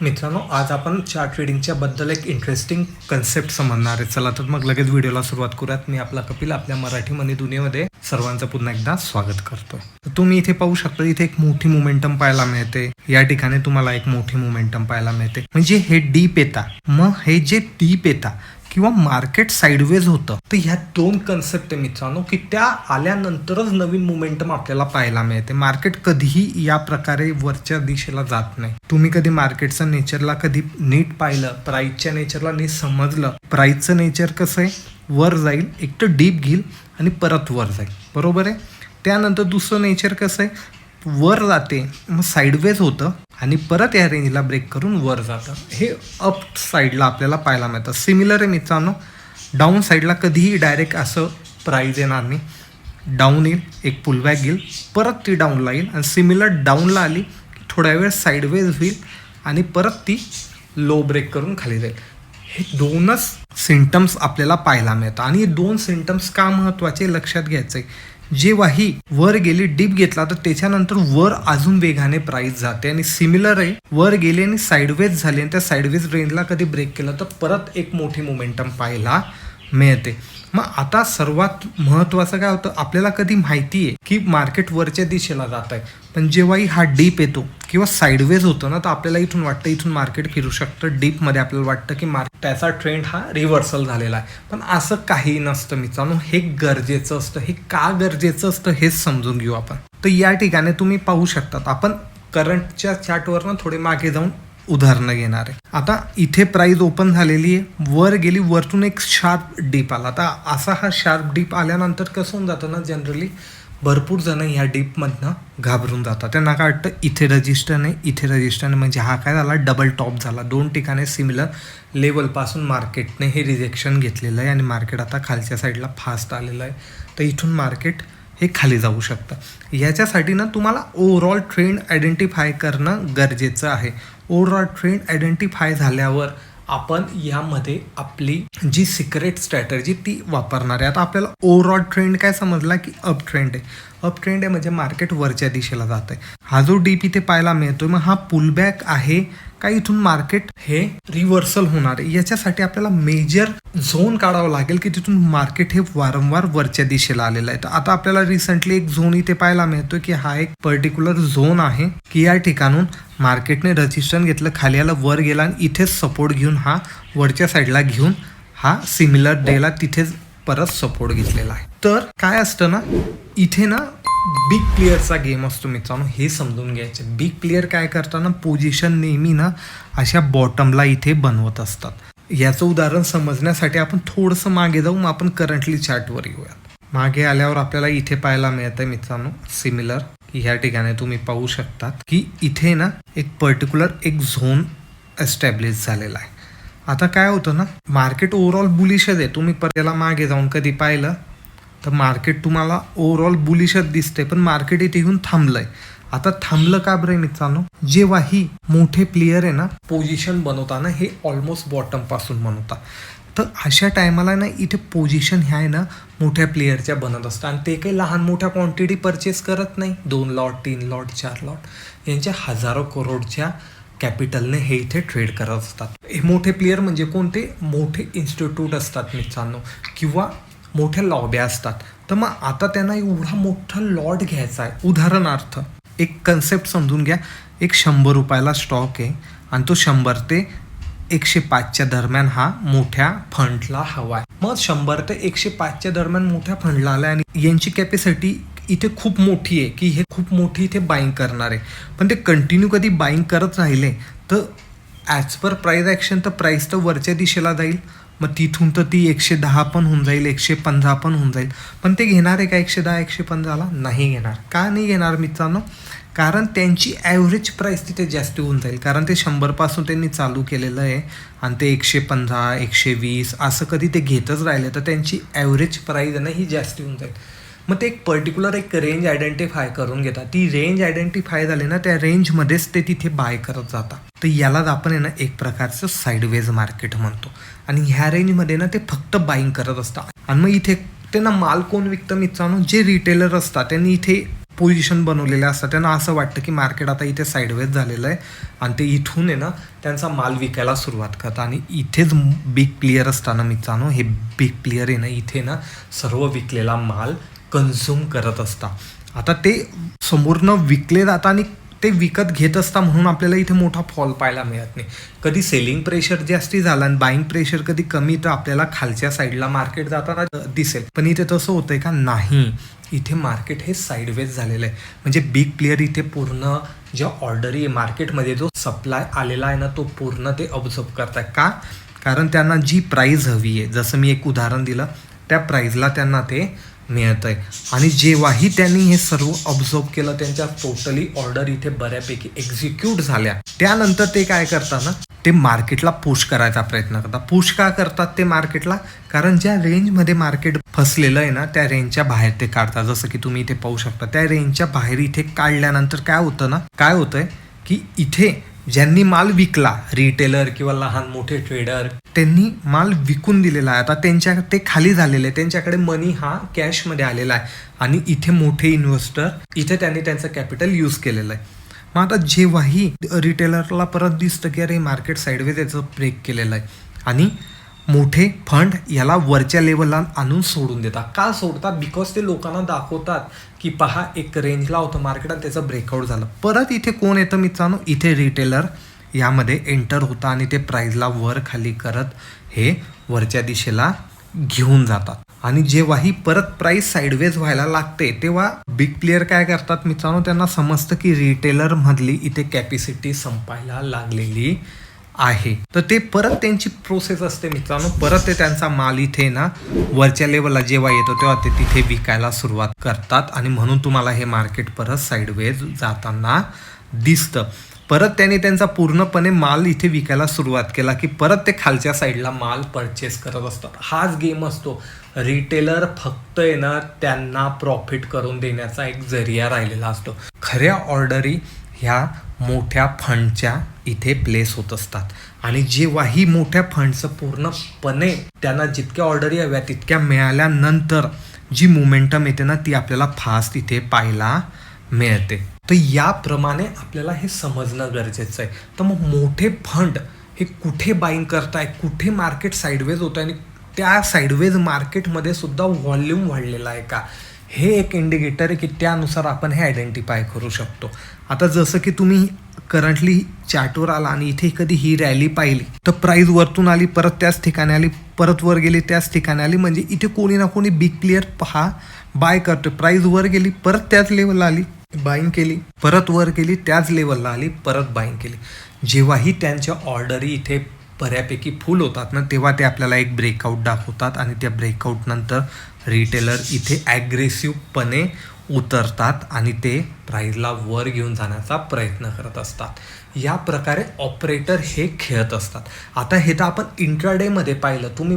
मित्रांनो आज आपण चार्ट ट्रेडिंगच्या बद्दल एक इंटरेस्टिंग कन्सेप्ट समजणार आहे. चला तर मग लगेच व्हिडिओला सुरुवात करूयात. मी आपला कपिल आपल्या मराठी मनी दुनियेमध्ये सर्वांचं पुन्हा एकदा स्वागत करतोय. तर तुम्ही इथे पाहू शकता इथे एक मोठी मोमेंटम पाहायला मिळते. या ठिकाणी तुम्हाला एक मोठी मोमेंटम पाहायला मिळते. म्हणजे हे डीप येता. मग हे जे डीप येता किंवा मार्केट साईडवेज होतं. तर ह्या दोन कन्सेप्ट आहे मित्रांनो की त्या आल्यानंतरच नवीन मोमेंटम आपल्याला पाहायला मिळते. मार्केट कधीही या प्रकारे वरच्या दिशेला जात नाही. तुम्ही कधी मार्केटचं नेचरला कधी नीट पाहिलं प्राईजच्या नेचरला नीट समजलं प्राईजचं नेचर कसं आहे? वर जाईल एक तर डीप घेईल आणि परत वर जाईल. बरोबर आहे? त्यानंतर दुसरं नेचर कसं आहे? वर जाते मग साईडवेज होतं आणि परत या रेंजला ब्रेक करून वर जातं. हे अप साईडला आपल्याला पाहायला मिळतं. सिमिलर आहे मित्रांनो डाऊन साईडला कधीही डायरेक्ट असं प्राईज येणार नाही. डाऊन येईल एक पुलबॅक येईल परत ती डाऊनला येईल आणि सिमिलर डाऊनला आली की थोड्या वेळ साईडवेज होईल आणि परत ती लो ब्रेक करून खाली जाईल. हे दोनच सिमटम्स आपल्याला पाहायला मिळतात आणि हे दोन सिमटम्स का महत्त्वाचे लक्षात घ्यायचं आहे जेव्हाही वर गेली डीप घेतला तर त्याच्यानंतर वर अजून वेगाने प्राइस जाते. आणि सिमिलर आहे वर गेले आणि साईडवेज झाले आणि त्या साईडवेज रेंजला कधी ब्रेक केलं तर परत एक मोठी मोमेंटम पाहायला मिळते. मग आता सर्वात महत्त्वाचं काय होतं? आपल्याला कधी माहिती आहे की मार्केट वरच्या दिशेला जात आहे. पण जेव्हाही हा डीप येतो किंवा साईडवेज होतो ना तर आपल्याला इथून वाटतं इथून मार्केट फिरू शकतं. डीपमध्ये आपल्याला वाटतं की मार्केट त्याचा ट्रेंड हा रिव्हर्सल झालेला आहे. पण असं काही नसतं मित्रांनो. हे गरजेचं असतं. हे का गरजेचं असतं हेच समजून घेऊ आपण. तर या ठिकाणी तुम्ही पाहू शकतात. आपण करंटच्या चार्टवरनं थोडे मागे जाऊन उदाहरणं घेणार आहे. आता इथे प्राईज ओपन झालेली आहे. वर गेली वरतून एक शार्प डीप आला. आता असा हा शार्प डीप आल्यानंतर कसं होऊन जातं ना जनरली भरपूर जण ह्या डीपमधनं घाबरून जातात. त्यांना काय वाटतं इथे रजिस्टर नाही इथे रजिस्टर नाही. म्हणजे हा काय झाला डबल टॉप झाला. दोन ठिकाणी सिमिलर लेवलपासून मार्केटने हे रिजेक्शन घेतलेलं आहे आणि मार्केट आता खालच्या साईडला फास्ट आलेलं आहे. तर इथून मार्केट हे खाली जाऊ शकतं. याच्यासाठी ना तुम्हाला ओव्हरऑल ट्रेंड आयडेंटिफाय करणं गरजेचं आहे. ओव्हरऑल ट्रेंड आयडेंटिफाय झाल्यावर आपण यामध्ये आपली जी सिक्रेट स्ट्रॅटर्जी ती वापरणार आहे. आता आपल्याला ओव्हरऑल ट्रेंड काय समजला की अप ट्रेंड आहे. अप ट्रेंड आहे म्हणजे मार्केट वरच्या दिशेला जात आहे हा जो डीप इथे पाहायला मिळतो मग हा पुलबॅक आहे का इथून मार्केट हे रिव्हर्सल होणार? आहे याच्यासाठी आपल्याला मेजर झोन काढावं लागेल की तिथून मार्केट हे वारंवार वरच्या दिशेला आलेलं आहे. तर आता आपल्याला रिसेंटली एक झोन इथे पाहायला मिळतोय की हा एक पर्टिक्युलर झोन आहे की या ठिकाणून मार्केटने रजिस्टर घेतलं खाली याला वर गेला आणि इथेच सपोर्ट घेऊन हा वरच्या साईडला घेऊन हा सिमिलर डेला तिथेच परत सपोर्ट घेतलेला आहे. तर काय असतं ना इथे ना बिग प्लेअरचा गेम असतो मित्रांनो हे समजून घ्यायचं. बिग प्लेअर काय करताना पोझिशन नेहमी ना अशा बॉटमला इथे बनवत असतात. याचं उदाहरण समजण्यासाठी आपण थोडंसं मागे जाऊ मग आपण करंटली चार्टवर येऊयात. मागे आल्यावर आपल्याला इथे पाहायला मिळतंय मित्रांनो सिमिलर ह्या ठिकाणी तुम्ही पाहू शकतात की इथे ना एक पर्टिक्युलर एक झोन एस्टॅब्लिश झालेला आहे. आता काय होतं ना मार्केट ओव्हरऑल बुलिशच आहे. तुम्ही पर मागे जाऊन कधी पाहिलं? तर मार्केट तुम्हाला ओव्हरऑल बुलिशच दिसते पण मार्केट इथे येऊन थांबलंय. आता थांबलं का बरं मित्रांनो? जेव्हाही मोठे प्लेयर आहे ना पोझिशन बनवताना हे ऑलमोस्ट बॉटमपासून बनवतात तर अशा टायमाला ना इथे पोझिशन ह्या आहे ना मोठ्या प्लेयरच्या बनत असतात आणि ते काही लहान मोठ्या क्वांटिटी परचेस करत नाही. दोन लॉट तीन लॉट चार लॉट यांच्या हजारो करोडच्या कॅपिटलने हे इथे ट्रेड करत असतात. हे मोठे प्लेयर म्हणजे कोणते? मोठे इन्स्टिट्यूट असतात मित्रांनो. किंवा मोठ्या लॉब्या असतात. तर मग आता त्यांना एवढा मोठा लॉट घ्यायचा आहे. उदाहरणार्थ एक कन्सेप्ट समजून घ्या. एक शंभर रुपयाला स्टॉक आहे आणि तो शंभर ते एकशे पाचच्या दरम्यान हा मोठ्या फंडला हवा आहे. मग शंभर ते एकशे पाचच्या दरम्यान मोठ्या फंडला आला आणि यांची कॅपॅसिटी इथे खूप मोठी आहे की हे खूप मोठी इथे बाईंग करणार आहे. पण ते कंटिन्यू कधी बाईंग करत राहिले तर ॲज पर प्राईज ॲक्शन तर प्राईस तर वरच्या दिशेला जाईल. मग तिथून तर ती एकशे दहा पण होऊन जाईल एकशे पंधरा पण होऊन जाईल. पण ते घेणार आहे का एकशे दहा एकशे पंधराला? नाही घेणार. का नाही घेणार मित्रांनो? कारण त्यांची ॲव्हरेज प्राईस तिथे जास्त होऊन जाईल. कारण ते शंभरपासून त्यांनी चालू केलेलं आहे. आणि ते एकशे पंधरा एकशे वीस असं कधी ते घेतच राहिले तर त्यांची ॲव्हरेज प्राईज आहे ना ही जास्त होऊन जाईल. मग ते एक पर्टिक्युलर एक रेंज आयडेंटिफाय करून घेतात. ती रेंज आयडेंटिफाय झाली ना त्या रेंजमध्येच ते तिथे बाय करत जातात. तर यालाच आपण आहे ना एक प्रकारचं साईडवेज मार्केट म्हणतो. आणि ह्या रेंजमध्ये ना ते फक्त बाईंग करत असतात. आणि मग इथे त्यांना माल कोण विकतं मित्रांनो? जे रिटेलर असतात त्यांनी इथे पोझिशन बनवलेल्या असतात. त्यांना असं वाटतं की मार्केट आता इथे साईडवेज झालेलं आहे. आणि ते इथून आहे ना त्यांचा माल विकायला सुरुवात करतात. आणि इथेच बिग प्लेयर असताना मित्रांनो हे बिग प्लेयर आहे ना इथे ना सर्व विकलेला माल कन्झ्युम करत असता. आता ते समोरनं विकले जातात आणि ते विकत घेत असता म्हणून आपल्याला इथे मोठा फॉल पाहायला मिळत नाही. कधी सेलिंग प्रेशर जास्ती झाला आणि बाईंग प्रेशर कधी कमी तर आपल्याला खालच्या साईडला मार्केट जाताना दिसेल. पण इथे तसं होतंय का? नाही. इथे मार्केट हे साईडवेज झालेलं आहे. म्हणजे बिग प्लेयर इथे पूर्ण ज्या ऑर्डरी मार्केटमध्ये जो सप्लाय आलेला आहे ना तो पूर्ण ते ऑब्झर्व करताय. का? कारण त्यांना जी प्राईज हवी आहे जसं मी एक उदाहरण दिलं त्या प्राईजला त्यांना ते मिळत आहे आणि जेव्हाही त्यांनी हे सर्व ऑब्झर्व केलं त्यांच्या टोटली ऑर्डर इथे बऱ्यापैकी एक्झिक्यूट झाल्या. त्यानंतर ते काय करतात ना ते मार्केटला पुश करायचा प्रयत्न करतात. पुश का करतात ते मार्केटला कारण ज्या रेंजमध्ये मार्केट फसलेलं आहे ना त्या रेंजच्या बाहेर ते काढतात. जसं की तुम्ही इथे पाहू शकता त्या रेंजच्या बाहेर इथे काढल्यानंतर काय होतं ना काय होतंय की इथे ज्यांनी माल विकला रिटेलर किंवा लहान मोठे ट्रेडर त्यांनी माल विकून दिलेला आहे. आता त्यांच्या ते खाली झालेले आहे त्यांच्याकडे मनी हा कॅशमध्ये आलेला आहे. आणि इथे मोठे इन्व्हेस्टर इथे त्यांनी त्यांचं कॅपिटल यूज केलेलं आहे. मग आता जेव्हाही रिटेलरला परत दिसतं की अरे मार्केट साईडवे त्याचं ब्रेक केलेलं आहे. आणि मोठे फंड याला वरच्या लेवलला आणून सोडून देतात. का सोडतात? बिकॉज ते लोकांना दाखवतात की पहा एक रेंजला होतं मार्केट आणि त्याचं ब्रेकआउट झालं. परत इथे कोण येतं मित्रांनो? इथे रिटेलर यामध्ये एंटर होता आणि ते प्राईजला वर खाली करत हे वरच्या दिशेला घेऊन जातात. आणि जेव्हाही परत प्राईस साईडवेज व्हायला लागते तेव्हा बिग प्लेयर काय करतात मित्रांनो? त्यांना समजतं की रिटेलरमधली इथे कॅपॅसिटी संपायला लागलेली आहे. तर ते परत त्यांची प्रोसेस असते मित्रांनो. परत ते त्यांचा माल इथे ना वरच्या लेवलला जेव्हा येतो तेव्हा ते तिथे विकायला सुरुवात करतात. आणि म्हणून तुम्हाला हे मार्केट परत साईडवेज जाताना दिसतं. परत त्याने त्यांचा पूर्णपणे माल इथे विकायला सुरुवात केला की परत ते खालच्या साईडला माल परचेस करत असतात. हाच गेम असतो. रिटेलर फक्त आहे ना त्यांना प्रॉफिट करून देण्याचा एक जरिया राहिलेला असतो. खऱ्या ऑर्डरी ह्या मोठ्या फंडच्या इथे प्लेस होत असतात. आणि जेव्हाही मोठ्या फंडचं पूर्णपणे त्यांना जितक्या ऑर्डरी हव्या तितक्या मिळाल्यानंतर जी मोमेंटम येते ना ती आपल्याला फास्ट इथे पाहायला मिळते. तर याप्रमाणे आपल्याला हे समजणं गरजेचं आहे. तर मग मोठे फंड हे कुठे बाईंग करताय कुठे मार्केट साईडवेज होतं आहे आणि त्या साईडवेज मार्केटमध्ये सुद्धा व्हॉल्यूम वाढलेला आहे का? हे एक इंडिकेटर आहे की त्यानुसार आपण हे आयडेंटिफाय करू शकतो. आता जसं की तुम्ही करंटली चॅटवर आला आणि इथे कधी ही रॅली पाहिली तर प्राईज वरतून आली परत त्याच ठिकाणी आली परत वर गेली त्याच ठिकाणी आली म्हणजे इथे कोणी ना कोणी बिग प्लेअर पहा बाय करतोय. प्राईज वर गेली परत त्याच लेवलला आली बाईंग केली. परत वर गेली त्याच लेवलला आली परत बाईंग केली. जेव्हाही त्यांच्या ऑर्डरी इथे बऱ्यापैकी फुल होतात ना तेव्हा ते आपल्याला एक ब्रेकआउट दाखवतात आणि त्या ब्रेकआउटनंतर रिटेलर इथे ॲग्रेसिव्हपणे उतरतात आणि ते प्राईजला वर घेऊन जाण्याचा प्रयत्न करत असतात. या प्रकारे ऑपरेटर हे खेळत असतात. आता हे तर आपण इंट्राडेमध्ये पाहिलं. तुम्ही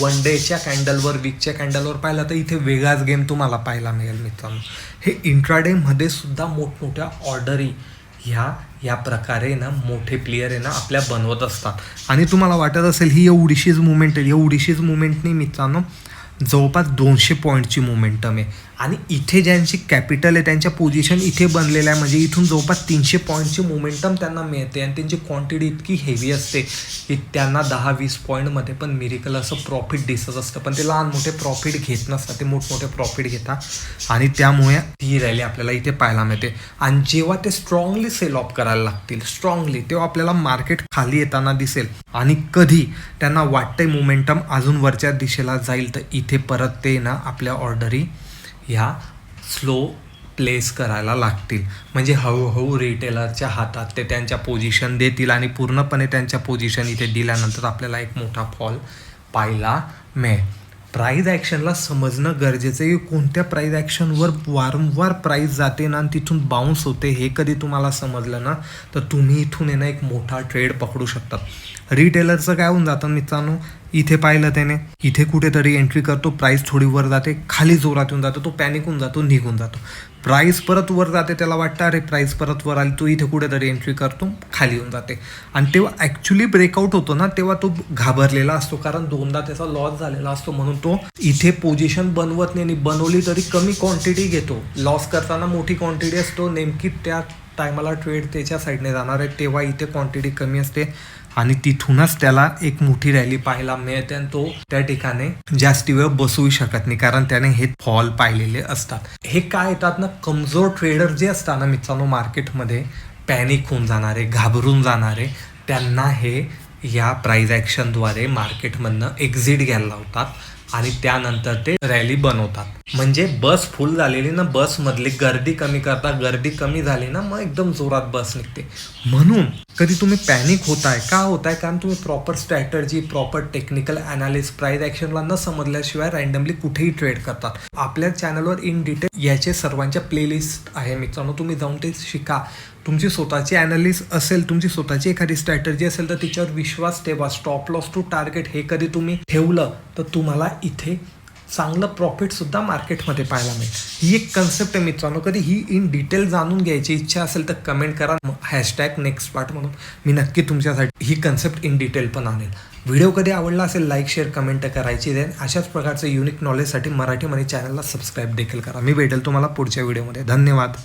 वन डेच्या कॅन्डलवर वीकच्या कॅन्डलवर पाहिलं तर इथे वेगळाच गेम तुम्हाला पाहायला मिळेल मित्रांनो. हे इंट्राडेमध्ये सुद्धा मोठमोठ्या ऑर्डरी ह्या या प्रकारे ना मोठे प्लेयर आहे ना आपल्या बनवत असतात. आणि तुम्हाला वाटत असेल ही एवढीशीच मुवमेंट आहे. एवढीशीच मुवमेंटनी मित्रांनो जवळपास दोनशे पॉईंटची मोमेंटम आहे. आणि इथे ज्यांची कॅपिटल आहे त्यांच्या पोझिशन इथे बनलेलं आहे म्हणजे इथून जवळपास तीनशे पॉईंटची मोमेंटम त्यांना मिळते आणि त्यांची क्वांटिटी इतकी हेवी असते की त्यांना दहा वीस पॉईंटमध्ये पण मिरिकल असं प्रॉफिट दिसत असतं. पण ते लहान मोठे प्रॉफिट घेत नसतात ते मोठमोठे प्रॉफिट घेतात. आणि त्यामुळे ही रॅली आपल्याला इथे पाहायला मिळते. आणि जेव्हा ते स्ट्रॉंगली सेल ऑफ करायला लागतील स्ट्रॉंगली तेव्हा आपल्याला मार्केट खाली येताना दिसेल. आणि कधी त्यांना वाटतंय मोमेंटम अजून वरच्या दिशेला जाईल तर इथे परत ते ना आपल्या ऑर्डरी ह्या स्लो प्लेस करायला लागतील. म्हणजे हळूहळू रिटेलरच्या हातात ते त्यांच्या पोझिशन देतील आणि पूर्णपणे त्यांच्या पोझिशन इथे दिल्यानंतर आपल्याला एक मोठा फॉल पाहायला मिळेल. प्राईज ॲक्शनला समजणं गरजेचं आहे. की कोणत्या प्राईज ॲक्शनवर वारंवार प्राईज जाते ना आणि तिथून बाउन्स होते हे कधी तुम्हाला समजलं ना तर तुम्ही इथून आहे ना एक मोठा ट्रेड पकडू शकतात रिटेलरचं काय होऊन जातं मित्रांनो? इथे पाहिलं त्याने. इथे कुठेतरी एंट्री करतो प्राईस थोडी वर जाते खाली जोरात येऊन जातो तो पॅनिक होऊन जातो निघून जातो. प्राईस परत वर जाते त्याला वाटतं अरे प्राईस परत वर आली तो इथे कुठेतरी एंट्री करतो खाली येऊन जाते. आणि तेव्हा ॲक्च्युली ब्रेकआउट होतो ना तेव्हा तो घाबरलेला असतो कारण दोनदा त्याचा लॉस झालेला असतो म्हणून तो इथे पोझिशन बनवत नाही आणि बनवली तरी कमी क्वांटिटी घेतो. लॉस करताना मोठी क्वांटिटी असतो नेमकी त्या टायमाला ट्रेड त्याच्या साईडने जाणार आहे तेव्हा इथे क्वांटिटी कमी असते. आणि तिथूनच त्याला एक मोठी रॅली पाहायला मिळते आणि तो त्या ठिकाणी जास्त वेळ बसूही शकत नाही कारण त्याने हे फॉल पाहिलेले असतात. हे काय येतात ना कमजोर ट्रेडर जे असतात ना मित्रांनो मार्केटमध्ये पॅनिक होऊन जाणारे घाबरून जाणारे त्यांना हे या प्राईज ॲक्शनद्वारे मार्केटमधनं एक्झिट घ्यायला लावतात आणि त्यानंतर ते रॅली बनवतात. म्हणजे बस फुल झालेली ना बसमधली गर्दी कमी करता गर्दी कमी झाली ना मग एकदम जोरात बस निघते. म्हणून कधी तुम्ही पॅनिक होताय? का होताय? कारण तुम्ही proper strategy proper technical analysis price ॲक्शनला न समजल्याशिवाय रँडमली कुठेही ट्रेड करतात. आपल्या चॅनलवर इन डिटेल याचे सर्वांच्या प्लेलिस्ट आहे मित्रांनो. तुम्ही जाऊन ते शिका. तुमची स्वतःची अनालिस असेल तुमची स्वतःची एखादी स्ट्रॅटर्जी असेल तर तिच्यावर विश्वास ठेवा. स्टॉप लॉस टू टार्गेट हे कधी तुम्ही ठेवलं तर तुम्हाला इथे चांगलं प्रॉफिटसुद्धा मार्केटमध्ये पाहायला मिळेल. ही एक कन्सेप्ट आहे मित्रांनो. कधी ही इन डिटेल जाणून घ्यायची इच्छा असेल तर कमेंट करा. हॅशटॅग नेक्स्ट पार्ट म्हणून मी नक्की तुमच्यासाठी ही कन्सेप्ट इन डिटेल पण आणेल. व्हिडिओ कधी आवडला असेल लाईक शेअर कमेंट करायची देन अशाच प्रकारचं युनिक नॉलेजसाठी मराठी मनी चॅनलला सबस्क्राईब देखील करा. मी भेटेल तुम्हाला पुढच्या व्हिडिओमध्ये धन्यवाद.